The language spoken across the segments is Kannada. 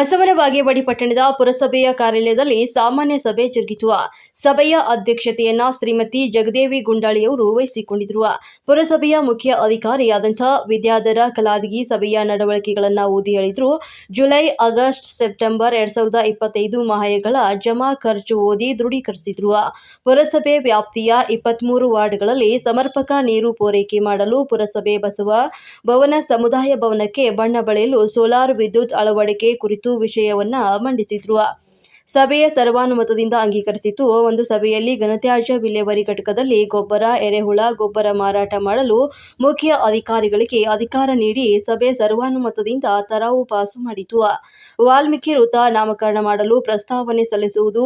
ಬಸವನ ಬಾಗೇವಾಡಿ ಪಟ್ಟಣದ ಪುರಸಭೆಯ ಕಾರ್ಯಾಲಯದಲ್ಲಿ ಸಾಮಾನ್ಯ ಸಭೆ ಜರುಗಿತು. ಸಭೆಯ ಅಧ್ಯಕ್ಷತೆಯನ್ನ ಶ್ರೀಮತಿ ಜಗದೇವಿ ಗುಂಡಾಳಿಯವರು ವಹಿಸಿಕೊಂಡಿದ್ರು. ಪುರಸಭೆಯ ಮುಖ್ಯ ಅಧಿಕಾರಿಯಾದಂಥ ವಿದ್ಯಾಧರ ಕಲಾದಗಿ ಸಭೆಯ ನಡವಳಿಕೆಗಳನ್ನು ಓದಿ ಹೇಳಿದ್ರು. ಜುಲೈ, ಆಗಸ್ಟ್, ಸೆಪ್ಟೆಂಬರ್ ಎರಡ್ ಸಾವಿರದ ಇಪ್ಪತ್ತೈದು ಮಹಾಯಗಳ ಜಮಾ ಖರ್ಚು ಓದಿ ದೃಢೀಕರಿಸಿದ್ರು. ಪುರಸಭೆ ವ್ಯಾಪ್ತಿಯ ಇಪ್ಪತ್ಮೂರು ವಾರ್ಡ್ಗಳಲ್ಲಿ ಸಮರ್ಪಕ ನೀರು ಪೂರೈಕೆ ಮಾಡಲು ಪುರಸಭೆ ಬಸವ ಭವನ ಸಮುದಾಯ ಭವನಕ್ಕೆ ಬಣ್ಣ ಬಳಿಯಲು ಸೋಲಾರ್ ವಿದ್ಯುತ್ ಅಳವಡಿಕೆ ಕುರಿತು ವಿಷಯವನ್ನ ಮಂಡಿಸಿದ್ರು. ಸಭೆಯ ಸರ್ವಾನುಮತದಿಂದ ಅಂಗೀಕರಿಸಿತು. ಒಂದು ಸಭೆಯಲ್ಲಿ ಘನತ್ಯಾಜ್ಯ ವಿಲೇವಾರಿ ಘಟಕದಲ್ಲಿ ಗೊಬ್ಬರ, ಎರೆಹುಳ, ಗೊಬ್ಬರ ಮಾರಾಟ ಮಾಡಲು ಮುಖ್ಯ ಅಧಿಕಾರಿಗಳಿಗೆ ಅಧಿಕಾರ ನೀಡಿ ಸಭೆ ಸರ್ವಾನುಮತದಿಂದ ತರಾವು ಪಾಸು ಮಾಡಿತು. ವಾಲ್ಮೀಕಿ ವೃತ್ತ ನಾಮಕರಣ ಮಾಡಲು ಪ್ರಸ್ತಾವನೆ ಸಲ್ಲಿಸುವುದು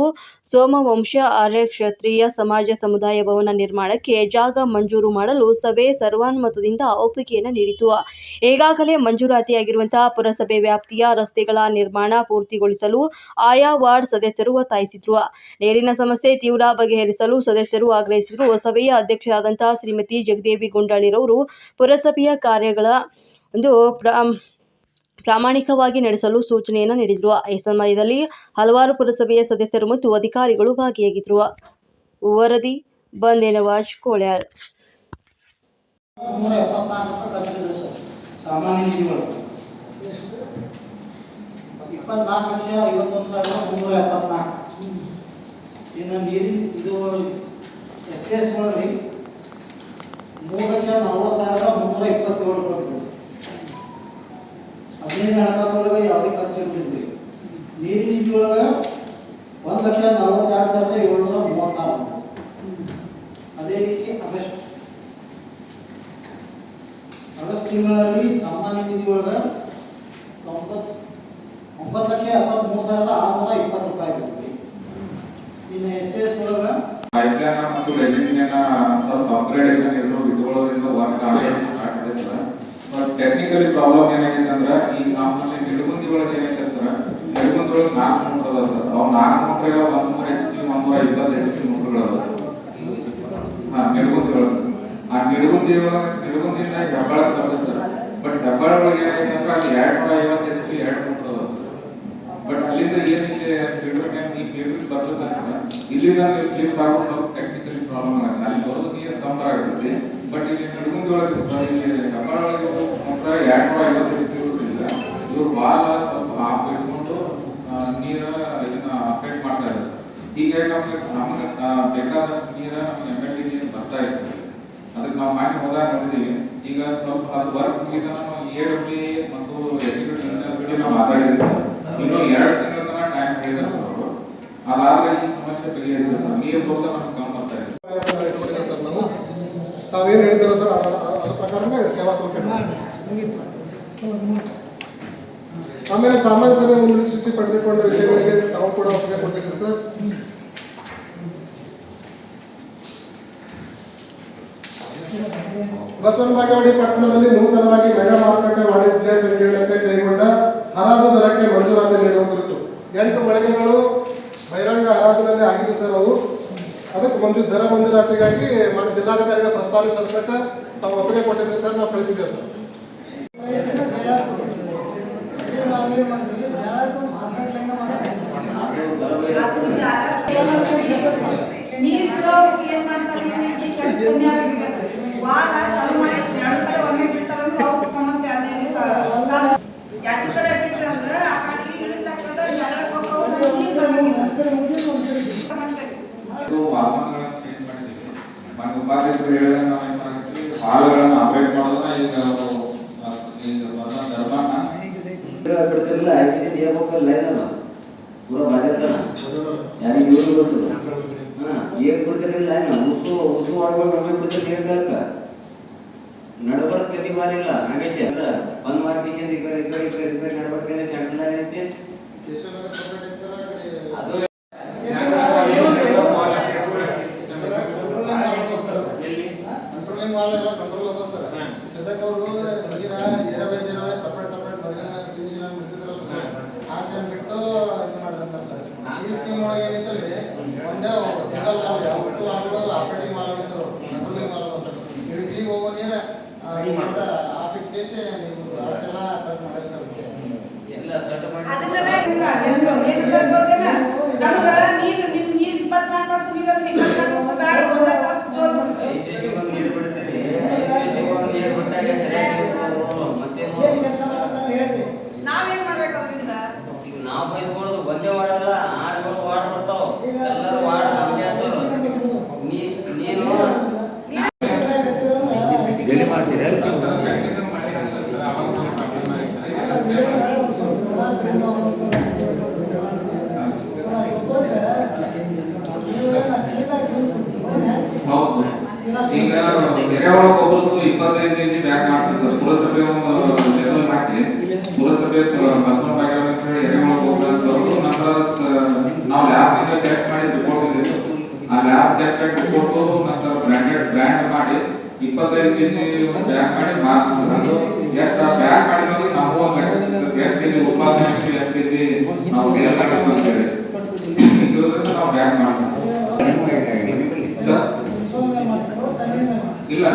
ಸೋಮವಂಶ ಆರ್ಯ ಕ್ಷತ್ರಿಯ ಸಮಾಜ ಸಮುದಾಯ ಭವನ ನಿರ್ಮಾಣಕ್ಕೆ ಜಾಗ ಮಂಜೂರು ಮಾಡಲು ಸಭೆ ಸರ್ವಾನುಮತದಿಂದ ಒಪ್ಪಿಗೆಯನ್ನು ನೀಡಿತು. ಈಗಾಗಲೇ ಮಂಜೂರಾತಿಯಾಗಿರುವಂತಹ ಪುರಸಭೆ ವ್ಯಾಪ್ತಿಯ ರಸ್ತೆಗಳ ನಿರ್ಮಾಣ ಪೂರ್ತಿಗೊಳಿಸಲು ಆಯಾ ವಾರ್ಡ್ ಸದಸ್ಯರು ಒತ್ತಾಯಿಸಿದ್ರು. ನೀರಿನ ಸಮಸ್ಯೆ ತೀವ್ರ ಬಗೆಹರಿಸಲು ಸದಸ್ಯರು ಆಗ್ರಹಿಸಿದ್ರು. ಸಭೆಯ ಅಧ್ಯಕ್ಷರಾದಂತಹ ಶ್ರೀಮತಿ ಜಗದೇವಿ ಗುಂಡಾಳಿರವರು ಪುರಸಭೆಯ ಕಾರ್ಯಗಳ ಒಂದು ಪ್ರಾಮಾಣಿಕವಾಗಿ ನಡೆಸಲು ಸೂಚನೆಯನ್ನು ನೀಡಿದ್ರು. ಈ ಸಮಯದಲ್ಲಿ ಹಲವಾರು ಪುರಸಭೆಯ ಸದಸ್ಯರು ಮತ್ತು ಅಧಿಕಾರಿಗಳು ಭಾಗಿಯಾಗಿದ್ರು. ವರದಿ, ಬಂದೇನವಾಜ್, ಕೋಳ್ಯಾಳ್. ಸಾಮಾನ್ಯ ನಿಧಿಗಳು ಇಪ್ಪತ್ನಾಲ್ಕು ಲಕ್ಷ ಐವತ್ತೊಂದು ಸಾವಿರ ಮುನ್ನೂರ ಎಪ್ಪತ್ನಾಲ್ಕು. ಇನ್ನು ನೀರಿನ ಇದು ಎಸ್ ಎಸ್ ಒಳಗೆ ಮೂರು ಲಕ್ಷ ನಲ್ವತ್ತು ಸಾವಿರ ಮುನ್ನೂರ ಇಪ್ಪತ್ತೇಳು ಕೊಟ್ಟಿದ್ದೀವಿ ಹದಿನೈದು ಹಣಕಾಸು ಒಳಗೆ ಯಾವುದೇ ಖರ್ಚು ಇರುವುದಿಲ್ಲ. ನೀರಿನ ನಿಧಿ ಒಳಗೆ ಒಂದು ಲಕ್ಷ ನಲವತ್ತೆರಡು ಸಾವಿರದ ಏಳ್ನೂರ ಮೂವತ್ತಾರು ಅದೇ ರೀತಿ ಆಗಸ್ಟ್. ಆಗಸ್ಟ್ ತಿಂಗಳಲ್ಲಿ ಸಾಮಾನ್ಯ ನಿಧಿ ಒಳಗೆ ಒಂಬತ್ತು ಲಕ್ಷ ಎಪ್ಪತ್ತ್ಮೂರು ಸಾವಿರದ ಆರುನೂರ ಇಪ್ಪತ್ತು ರೂಪಾಯಿ ಬರ್ತದೆ ಇನ್ನು ಎಸ್ ಎಸ್ ಒಳಗೆ? ಪೈಪ್ಲೈನ್ ಮತ್ತು ರೆಜಿಮಿನ ಸ್ವಲ್ಪ ಅಪ್ಗ್ರೇಡೇಷನ್ ಇರೋ ಇದ್ರೊಳಗಿಂದ ವರ್ಕ್ ಇದೆ ಸರ್ ಬಟ್ ಟೆಕ್ನಿಕಲಿ ಪ್ರಾಬ್ಲಮ್ ಏನಾಗಿದೆ ಅಂದ್ರೆ, ಈ ನಮ್ಮಲ್ಲಿ ನಿಡುಗುಂದಿ ಒಳಗೆ ಏನೈತೆ ಸರ್ ನಿಡುಗುಂದಿ ಒಳಗೆ ನಾಲ್ಕು ಮೋಟ್ರ್ ಅದಾವ ಸರ್ ಅವು ನಾಲ್ಕು ಮೋಟ್ರಿಗೆ ಒಂದು ನೂರ ಎಚ್ ಪಿ ಒಂದು ನೂರ ಇಪ್ಪತ್ತು ಎಚ್ ಪಿ ಮೋಟ್ರ್ಗಳು ಅದಾವ ಸರ್ ಹಾಂ ನಿಡುಗುಂದಿ ಒಳಗೆ ಸರ್ ಆ ನಿಡುಗುಂದಿ ಒಳಗೆ ನಿಡುಗುಂದಿನ ಹೆಬ್ಬಾಳಕ್ಕೆ ಬರ್ತದೆ ಸರ್ ಬಟ್ ಹೆಬ್ಬಾಳ ಒಳಗೆ ಏನಾಯ್ತು ಅಂದ್ರೆ, ಅಲ್ಲಿ ಎರಡು ನೂರ ಐವತ್ತು ಎಚ್ ಪಿ ಎರಡು ಮೋಟ್ರ್ ಅದಾವ ಸರ್ ಬಟ್ ಅಲ್ಲಿಂದ ಏನಿದೆ ಇಲ್ಲಿ ಫಿಲ್ಟರ್ ಟ್ಯಾಂಕ್ ಈ ಫಿಲ್ಟರ್ ಬರ್ತದೆ ಸರ್ ಇಲ್ಲಿಂದ ನೀವು ಕ್ಲೀನ್ ಆಗೋ ಸ್ವಲ್ಪ ಟೆಕ್ನಿಕಲಿ ಪ್ರಾಬ್ಲಮ್ ಆಗುತ್ತೆ ಅಲ್ಲಿ ಬರೋದು ನೀರು ಕಂಪೇರ್ ಆಗುತ್ತೆ ಬಟ್ ಇಲ್ಲಿ ನಡುಗುಂದಿ ಸರ್ ಇಲ್ಲಿ ಹೆಬ್ಬಾಳ ಒಳಗೆ ಮಾತ್ರ ಎರಡು ನೂರ ಐವತ್ತು ಪಿ ಇರೋದ್ರಿಂದ ಇವರು ಭಾಳ ಸ್ವಲ್ಪ ಹಾಫ್ ಇಟ್ಕೊಂಡು ನೀರ ಇದನ್ನ ಅಫೆಕ್ಟ್ ಮಾಡ್ತಾ ಇದೆ ಸರ್ ಹೀಗಾಗಿ ನಮಗೆ ನಮಗೆ ಬೇಕಾದಷ್ಟು ನೀರು ನಮಗೆ ಎಂ ಎಲ್ ನೀರು ಬರ್ತಾ ಇದೆ ಸರ್. ಅದಕ್ಕೆ ನಾವು ಮಾಡಿ ಹೋದಾಗ ನೋಡಿದ್ದೀವಿ ಈಗ ಸ್ವಲ್ಪ ಅದು ವರ್ಕ್ ಮುಗಿದ ನಾವು ಎ ಡಬ್ಲ್ಯೂ ಮತ್ತು ನಾವು ಮಾತಾಡಿದ್ದೀವಿ ಇನ್ನು ಎರಡು ತಿಂಗಳ ತನಕ ಟೈಮ್ ಹೇಳಿದ್ರು ಸರ್ ಅವರು ಅದಾದ್ರೆ ಈ ಸಮಸ್ಯೆ ಬಗೆಹರಿದೆ ಸರ್ ನೀರು ಹೋದ ನಮ್ಗೆ ಇದೆ ಸರ್ ನಾವು ತಾವೇನು ಹೇಳ್ತೀರೋ ಸರ್ ಅದ್ರ ಪ್ರಕಾರನೇ ಸೇವಾ ಸೌಕರ್ಯ ಆಮೇಲೆ ಸಾಮಾನ್ಯ ಸಭೆ ಮುನ್ಸೂಚಿ ಪಡೆದುಕೊಂಡ ವಿಷಯಗಳಿಗೆ ತಾವು ಕೂಡ ಒಪ್ಪಿಗೆ ಕೊಟ್ಟಿದ್ದೀರಿ ಸರ್? ಬಸವನ ಬಾಗೇವಾಡಿ ಪಟ್ಟಣದಲ್ಲಿ ನೂತನವಾಗಿ ಮೆಗಾ ಮಾರುಕಟ್ಟೆ ವಾಣಿಜ್ಯ ಸಂಕೀರ್ಣಕ್ಕೆ ಕೈಗೊಂಡ ಹರಾಜು ದರಕ್ಕೆ ಮಂಜೂರಾತಿ ನೀಡುವ ಕುರಿತು. ಎಂಟು ಮಳಿಗೆಗಳು ಬಹಿರಂಗ ಹರಾಜಿನಲ್ಲಿ ಆಗಿದೆ ಸರ್ ಅವು ಅದಕ್ಕೆ ಮಂಜೂ ದರ ಮಂಜೂರಾತಿಗಾಗಿ ಮಾನ್ಯ ಜಿಲ್ಲಾಧಿಕಾರಿಗೆ ಪ್ರಸ್ತಾವನೆ ಸಲ್ಲಿಸಕ್ಕೆ ತಾವು ಒಪ್ಪಿಗೆ ಕೊಟ್ಟಿದ್ದೀವಿ ಸರ್, ನಾವು ಕಳಿಸಿದ್ದೇವೆ ಸರ್. ನೀರು ಏನ್ ಮಾಡ್ತಾರೆ ಈ ಕೆಲ್ಸ ಕಮ್ಮಿ ಆಗ್ಬಿಟ್ಟಿದೆ. ವಾರ ಚಾಲು ಮಾಡಿ ಎರಡು ಕಡೆ ಒಮ್ಮೆ ಬಿಡ್ತಾರಂದ್ರೆ ಅವ್ರ ಸಮಸ್ಯೆ ಅದೇ ಎರಡು ಕಡೆ ಬಿಟ್ರೆ ಅಂದ್ರೆ ಆ ಕಡೆ ಇಳಿತಕ್ಕಂಥ ಜಗಳಕ್ಕೆ ಹೋಗೋವು ನಮ್ಗೆ ನೀರು ಬರಂಗಿಲ್ಲ. ಸಮಸ್ಯೆ ಇದು ವಾಹನಗಳನ್ನು ಚೇಂಜ್ ಮಾಡಿದ್ದೀವಿ ಏನು ಮಾಡ್ತೀವಿ? ಹಾಲುಗಳನ್ನು ಅವಾಯ್ಡ್ ಮಾಡೋದನ್ನ ಈಗ ಈಗ ಮೊದಲ ಧರ್ಮನ ಬಿಡ್ತಿರಲಿಲ್ಲ ಐದು ಹೇಳ್ಬೇಕಲ್ಲ ಏನಲ್ಲ ಪೂರ ಮಾಡಿರ್ತಾರ ಯಾರಿಗೆ ಇವ್ರು ಗೊತ್ತಿಲ್ಲ. ಹಾ ಏನ್ ಬಿಡ್ತಿರಲಿಲ್ಲ ಏನು ಉಸು ಉಸು ಒಳಗೆ ಒಮ್ಮೆ ಬಿಡ್ತಾರೆ ಏನ್ ಬೇಕ ನಡಬರ್ಕ್ ಅನಿವಾರ್ಯ ಇಲ್ಲ ನಾಗೇಶ ಅಲ್ಲ ಬಂದ್ ಮಾರ್ಕೇಶನ್ ಈ ಕಡೆ ಈ ಕಡೆ ಈ ಕಡೆ ಈ ಕಡೆ ನಡಬರ್ಕೇನೆ ಸೆಂಟ್ರಲ್ ಸದ್ಯಕ್ಕೆ ಅವರು ನೀರ ಏರವೇಜ್ ಏರವೇಜ್ ಸಪ್ರೇಟ್ ಸಪ್ರೇಟ್ ಮೊದಲಿನ ಡಿವಿಷನ್ ಬಿಡ್ತಿದ್ರಲ್ಲ ಸರ್ ಆ ಸೇಮ್ ಬಿಟ್ಟು ಇದು ಮಾಡಿರಂತ ಸರ್ ಈ ಸ್ಕೀಮ್ ಒಳಗೆ ಏನೈತಲ್ರಿ ಒಂದೇ ಸಿಂಗಲ್ ವಾಲ್ ಯಾವತ್ತು ವಾಲ್ಗಳು ಆಪರೇಟಿಂಗ್ ವಾಲ್ ಅದ ಸರ್ ಕಂಟ್ರೋಲಿಂಗ್ ವಾಲ್ ಅದ ಸರ್ ಇಳಿಗೆ ಹೋಗೋ ನೀರು ಆಫ್ ಇಟ್ಟೇಸಿ ನೀವು ಅಷ್ಟೆಲ್ಲ ಸೆಟ್ ಮಾಡಿ ಸರ್ ಎಲ್ಲ ಸೆಟ್ ಮಾಡಿ ಅದನ್ನೆಲ್ಲ ಎರೆಹುಳ ಗೊಬ್ಬರದ್ದು ಇಪ್ಪತ್ತೈದು ಕೆಜಿ ಬ್ಯಾಗ್ ಮಾಡ್ತೀವಿ ಸರ್ ಪುರಸಭೆ ಒಂದು ಲೆವೆಲ್ ಹಾಕಿ ಪುರಸಭೆ ಬಸವನ ಬಾಗೇವಾಡಿ ಅಂತ ಹೇಳಿ ಎರೆಹುಳ ಗೊಬ್ಬರ ಅಂತ ಬರೋದು ನಂತರ ಸ- ನಾವು ಲ್ಯಾಬ್ನಿಂದ ಟೆಸ್ಟ್ ಮಾಡಿ ರಿಪೋರ್ಟ್ ಇದೆ ಸರ್ ಆ ಲ್ಯಾಬ್ ಟೆಸ್ಟ್ ರಿಪೋರ್ಟ್ ನಂತರ ಬ್ರ್ಯಾಂಡೆಡ್ ಬ್ರ್ಯಾಂಡ್ ಮಾಡಿ ಇಪ್ಪತ್ತೈದು ಕೆಜಿ ಬ್ಯಾಗ್ ಮಾಡಿ ಮಾರ್ಕ್ಸ್ ಸರ್ ಅದು ಎಷ್ಟು ಆ ಬ್ಯಾಗ್ ಮಾಡಿದ್ರೆ ನಾವು ಒಂದು ಲೆಕ್ಕ ಸಿಗ್ತದೆ ಎಷ್ಟು ಕೆಜಿ ಉತ್ಪಾದನೆ ಆಗ್ತದೆ, ಎಷ್ಟು ಕೆಜಿ ನಾವು ಸೇಲ್ ಮಾಡ್ತೀವಿ ಅಂತ ಹೇಳಿ ಇದ್ರಿಂದ ನಾವು ಬ್ಯಾಗ್ ಮಾಡ್ತೀವಿ ಇಲ್ಲ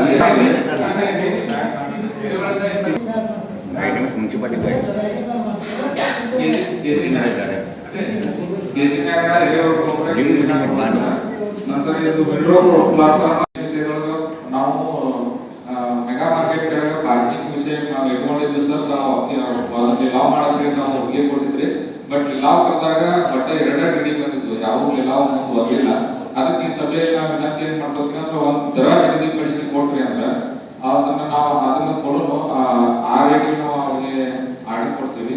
ನಂತರ ಇದು ಬೆಂಗಳೂರು ನಾವು ಮೆಗಾ ಮಾರ್ಕೆಟ್ ಪಾರ್ಕಿಂಗ್ ವಿಷಯ ನಾವು ಇಟ್ಕೊಂಡಿದ್ವಿ ಸರ್. ನಾವು ಲಾವ್ ಮಾಡಕ್ಕೆ ನಾವು ಒಪ್ಪಿಗೆ ಕೊಟ್ಟಿದ್ರಿ. ಬಟ್ ಲಾವ್ ಕರೆದಾಗ ಬಟ್ಟೆ ಎರಡೇ ರೆಡಿ ಬಂದಿದ್ವು ಯಾವ ಲಾವ್ ಮುಂದೆ ಬರಲಿಲ್ಲ. ಅದಕ್ಕೆ ಈ ಸಭೆಯಲ್ಲಿ ನಾವು ವಿನಂತಿ ಏನ್ ಮಾಡ್ಕೋತೀವಿ. ಅಂದ್ರೆ ಒಂದು ದರ ನಿಗದಿಪಡಿಸಿ ಅದನ್ನ ನಾವು ಅದನ್ನ ಕೊಡೋನು ಆ ರೇಟಿಗೆ ನಾವು ಅವ್ರಿಗೆ ಆರ್ಡರ್ ಕೊಡ್ತೀವಿ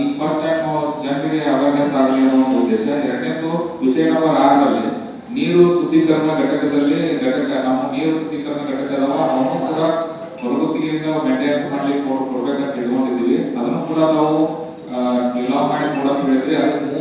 ಈಗ ಫಸ್ಟ್ ಟೈಮ್ ನಾವು ಜನರಿಗೆ ಅವೇರ್ನೆಸ್ ಆಗಲಿ ಅನ್ನೋ ಒಂದು ಉದ್ದೇಶ. ಎರಡನೇದು, ವಿಷಯ ನಂಬರ್ ಆರರಲ್ಲಿ, ನೀರು ಶುದ್ಧೀಕರಣ ಘಟಕದಲ್ಲಿ ಘಟಕ, ನಮ್ಮ ನೀರು ಶುದ್ಧೀಕರಣ ಘಟಕ ಅದಾವ ಅವನು ಕೂಡ ಹೊರಗುತ್ತಿಗೆಯಿಂದ ಮೇಂಟೆನೆನ್ಸ್ ಮಾಡ್ಲಿಕ್ಕೆ ಕೊಡ್- ಕೊಡ್ಬೇಕಂತ ತಿಳ್ಕೊಂಡಿದ್ದೀವಿ. ಅದನ್ನು ಕೂಡ ನಾವು ನಿಲಾವ್ ಮಾಡಿ ಕೊಡಂತ ಹೇಳಿದ್ರೆ